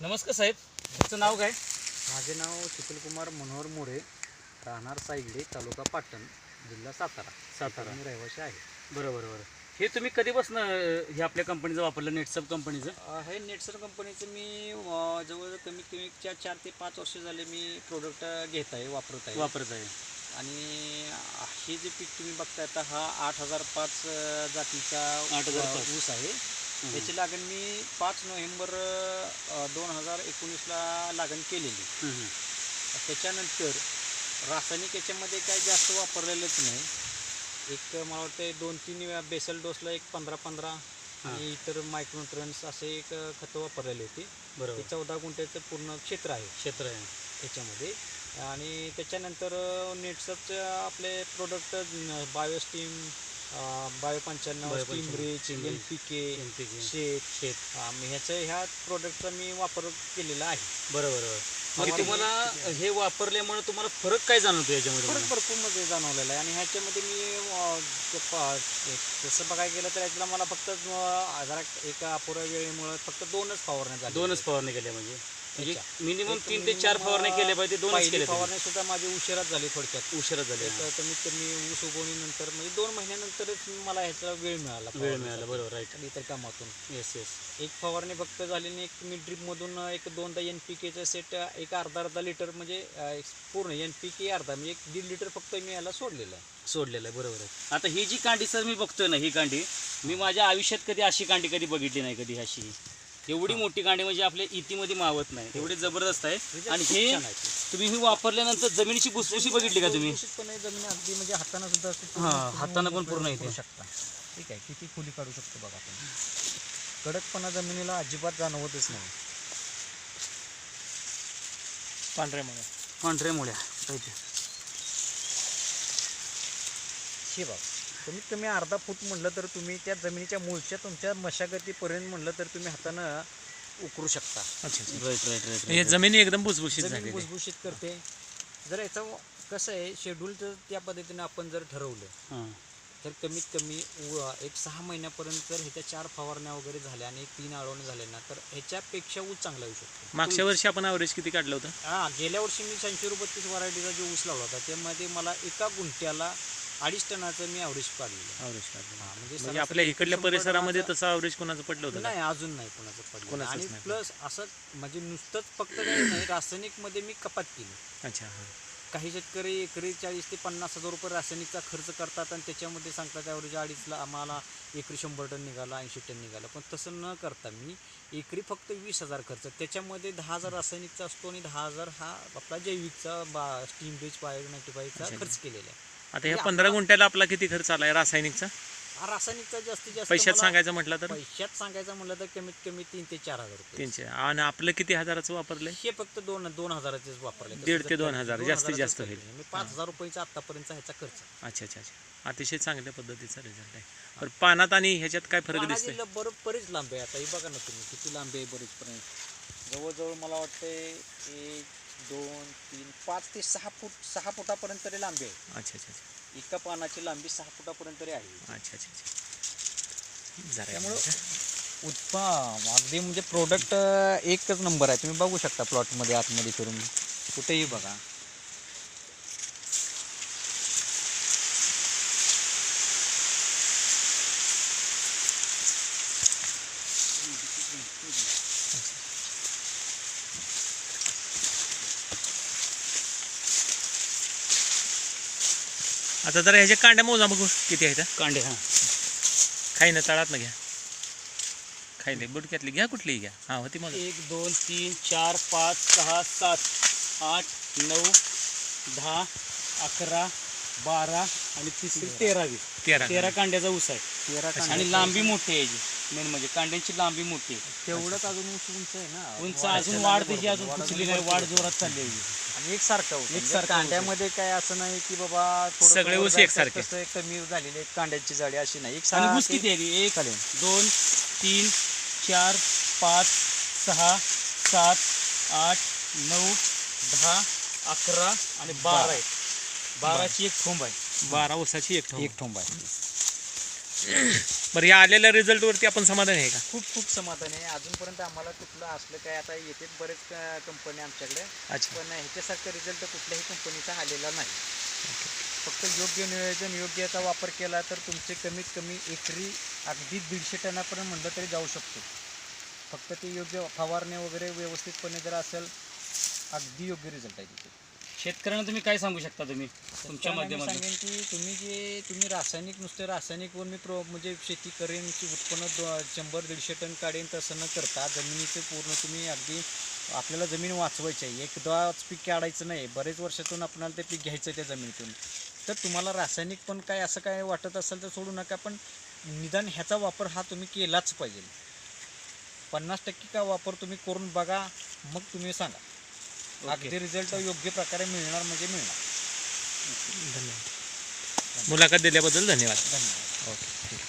नमस्कार साहेब तुमचं नाव काय? माझे नाव शीतलकुमार मनोहर मोरे राहणार सायगडे तालुका पाटण जिल्हा सातारा. सातारा. मी रहिवासी आहे. बरं बरं बरं. हे तुम्ही कधीपासून हे आपल्या कंपनीचं वापरलं नेटसप कंपनीचं हे नेटसर कंपनीचं मी अ, जवळ कमीत कमी चार चार ते पाच वर्ष झाले मी प्रोडक्ट घेत आहे वापरत आहे. वापरत आहे. आणि हे जे पीक तुम्ही बघताय आता हा आठ हजार पाच जातीचा 8,005. अ, ऊस आहे. त्याची लागण मी पाच नोव्हेंबर दोन हजार एकोणीसला लागण केलेली. त्याच्यानंतर रासायनिक याच्यामध्ये काय जास्त वापरलेलंच नाही. एक मला वाटतं दोन तीन वेळा बेसल डोसला एक पंधरा पंधरा आणि इतर मायक्रोन्ट्रन्स असे एक खतं वापरलेले होते. बरोबर. चौदा गुंठ्याचं पूर्ण क्षेत्र आहे. क्षेत्र आहे. त्याच्यामध्ये. आणि त्याच्यानंतर नेटसपचे आपले प्रोडक्ट बायोस्टीम बायो पंच्याण्णव Bio Steam 95, Rich Steam N Rich, P K. शेत. शेत. ह्याचं ह्या प्रोडक्टचा मी वापर केलेला आहे. बरं बरं बरं मग आम्हाला तुम्हाला हे वापरल्यामुळे तुम्हाला फरक काय जाणवतो याच्यामध्ये फरक मला? भरपूरमध्ये जाणवलेला आहे. आणि ह्याच्यामध्ये मी तसं बघायला गेलं तर याच्याला मला फक्त जरा एका अपुऱ्या वेळेमुळे फक्त दोनच फवारण्या झाल्या दोनच फवारणी केल्या म्हणजे? म्हणजे. मिनिमम तीन ते चार फवारणी केल्या पाहिजे दोनच पहिली केल्या तुम्ही. फवारणी सुद्धा माझी उशिराच झाली थोडक्यात. उशिरा झाले एक कमीत कमी ऊस उगवणीनंतर म्हणजे दोन महिन्यानंतरच मला ह्याचा वेळ मिळाला वेळ. मिळाला बरोबर राईट इतर कामातून. येस येस एक फवारणी फक्त झाली आणि एक मी ड्रीपमधून एक दोनदा एन पी केचं सेट एक अर्धा अर्धा लिटर म्हणजे पूर्ण एन पी के अर्धा म्हणजे एक दीड लिटर फक्त मी याला सोडलेलं आहे. सोडलेलं आहे बरोबर आहे. आता ही जी कांडी सर मी बघतोय ना ही कांडी मी माझ्या आयुष्यात कधी अशी कांडी कधी बघितली नाही कधी अशी? एवढी मोठी कांडी म्हणजे आपल्या इतीमध्ये मावत नाही. एवढी जबरदस्त आहे. Result आणि हे. तुम्ही ही वापरल्यानंतर जमिनीची भुसभुशी बघितली का तुम्ही? जमीन अगदी म्हणजे हाताने सुद्धा हा, हातानं पण पूर्ण येते. शकता. ठीक आहे किती खोली काढू शकतो बघा आपण. कडकपणा जमिनीला अजिबात जाणवतच नाही. पांढऱ्या मुळे पांढऱ्या मुळ्या पाहिजे हे बघ. कमीत कमी अर्धा फूट म्हणलं तर तुम्ही त्या जमिनीच्या मूळच्या तुमच्या मशागतीपर्यंत म्हणलं तर तुम्ही हातानं उकरू शकता. हे जमिनी एकदम भुसभुशीत आहे. भुसभुशीत करते. जर याचं कसं आहे शेड्यूल जर त्या पद्धतीने आपण जर ठरवलं हां. तर कमीत कमी एक सहा महिन्यापर्यंत जर ह्याच्या चार फवारण्या वगैरे झाल्या आणि एक तीन आळवणे झाले ना तर ह्याच्यापेक्षा ऊस चांगला येऊ शकतो. मागच्या वर्षी आपण ॲव्हरेज किती काढलं होतं? हां गेल्या वर्षी मी ऐंशी बत्तीस व्हरायटीचा जो ऊस लावला होता त्यामध्ये मला एका गुंठ्याला अडीच टनाचं मी ॲव्हरेज काढलेलं ॲव्हरेज काढलं हां, म्हणजे म्हणजे सरासरी आपल्या इकडल्या शंभर परिसरामध्ये टनाचं- तसं ॲव्हरेज कोणाचं पडलं होतं का? नाही अजून नाही कोणाचं पडलं कोणाचंच आणि नाही प्लस असं म्हणजे नुसतंच फक्त काही नाही रासायनिकमध्ये मी कपात केली अच्छा हां. काही शेतकरी एकरी चाळीस ते पन्नास हजार रुपये रासायनिकचा खर्च करतात आणि त्याच्यामध्ये सांगतात ॲव्हरेज अडीचला आम्हाला एकरी शंभर टन निघाला ऐंशी टन निघाला पण तसं न करता मी एकरी फक्त वीस हजार खर्च त्याच्यामध्ये दहा हजार रासायनिकचा असतो आणि दहा हजार हा आपला जैविकचा बा स्टीम ब्रिज बायो नाईटिफाईचा अच्छा. खर्च केलेला आहे आता ह्या म्हणजे पंधरा गुंठ्याला आपला किती खर्च आलाय रासायनिकचा? हा रासायनिकचा जास्तीत जास्त पैशात मला- सांगायचं म्हटलं तर? पैशात सांगायचं म्हणलं तर कमीत कमी तीन ते चार हजार रुपये. तीनशे. आणि आपलं किती हजाराचं वापरलंय? हे फक्त दोन दोन हजाराचेच वापरले दीड ते दोन हजार, जास्तीत जास्त होईल. मी पाच हजार रुपयाचा आतापर्यंतचा ह्याचा खर्च. अच्छा अच्छा अच्छा. अतिशय चांगल्या पद्धतीचा रिझल्ट आहे. पण पानात आणि ह्याच्यात काय फरक दिसतोय? ल- बरं बरीच लांबी आहे. आता हे बघा ना तुम्ही किती लांबी आहे बरीचपर्यंत जवळजवळ मला वाटते एक दोन तीन पाच ते सहा फूट सहा फुटापर्यंत तरी लांबी आहे. अच्छा अच्छा अच्छा. एका पानाची लांबी सहा फुटापर्यंत तरी आहे. अच्छा अच्छा अच्छा. जरा त्यामुळं उत्पा अगदी म्हणजे प्रोडक्ट एकच नंबर आहे. तुम्ही बघू शकता प्लॉटमध्ये आतमध्ये फिरून. कुठेही बघा. आता जरा ह्याच्या कांड्या मोजा बघू किती आहेत? कांडे हां. खाई ना तळात ना घ्या. खायले बुडक्यातली घ्या कुठलीही घ्या. हा होती मग एक दोन तीन चार पाच सहा सात आठ नऊ दहा अकरा बारा आणि तिसरी तेरावी. तेरा तेरा कांड्याचा ऊस आहे. तेरा आणि लांबी मोठी आहे याची. मेन म्हणजे कांड्यांची लांबी मोठी आहे. तेवढंच अजून उंच उंच आहे ना? उंच अजून वाढ. त्याची अजून कुचली अजून नाही वाढ. जोरात चालली आहे. आणि एकसारखं होतं. एकसारखं एकसारखं कांड्यामध्ये काय असं नाही की बाबा थोडं सगळे ऊस जायचं एकसारखे. तसं कमी झालेली आहे कांड्याची जाडी अशी नाही. एक आणि ऊस सारखे- किती आहे ती? एक चालेल. दोन तीन चार पाच सहा सात आठ नऊ दहा अकरा आणि बारा आहे बाराची एक ठोंब आहे. बारा ऊसाची एक एक ठोंब आहे. बरं या आलेल्या रिझल्टवरती आपण समाधानी आहे का? खूप खूप समाधान आहे. अजूनपर्यंत आम्हाला कुठलं असलं काय आता येते बरेच कंपनी आमच्याकडे. अच्छा. पण ह्याच्यासारखा रिझल्ट कुठल्याही कंपनीचा आलेला नाही. फक्त योग्य नियोजन योग्य याचा वापर केला तर तुमचे कमीत कमी एकरी अगदी दीडशे टनापर्यंत म्हणलं तरी जाऊ शकतो. फक्त ते योग्य फवारणे वगैरे व्यवस्थितपणे जर असेल अगदी योग्य रिझल्ट आहे तिथे. शेतकऱ्यांना तुम्ही काय सांगू शकता तुम्ही? तुमच्या शेतकऱ्यांना मी माध्यमातून. सांगेन की तुम्ही जे तुम्ही रासायनिक नुसते रासायनिकवर मी प्रो म्हणजे शेती करेन उत्पन्न दो- शंभर दीडशे टन काढेन तसं न करता जमिनीचे पूर्ण तुम्ही अगदी आपल्याला जमीन वाचवायची आहे. एकदाच पीक काढायचं नाही. बरेच वर्षातून आपल्याला ते पीक घ्यायचं त्या जमिनीतून. तर तुम्हाला रासायनिक पण काय असं काय वाटत असेल तर सोडू नका पण निदान ह्याचा वापर हा तुम्ही केलाच पाहिजे. पन्नास टक्के का वापर तुम्ही करून बघा मग तुम्ही सांगा. अगदी रिझल्ट योग्य प्रकारे मिळणार म्हणजे मिळणार. धन्यवाद. मुलाखत दिल्याबद्दल धन्यवाद. धन्यवाद. ओके. ठीक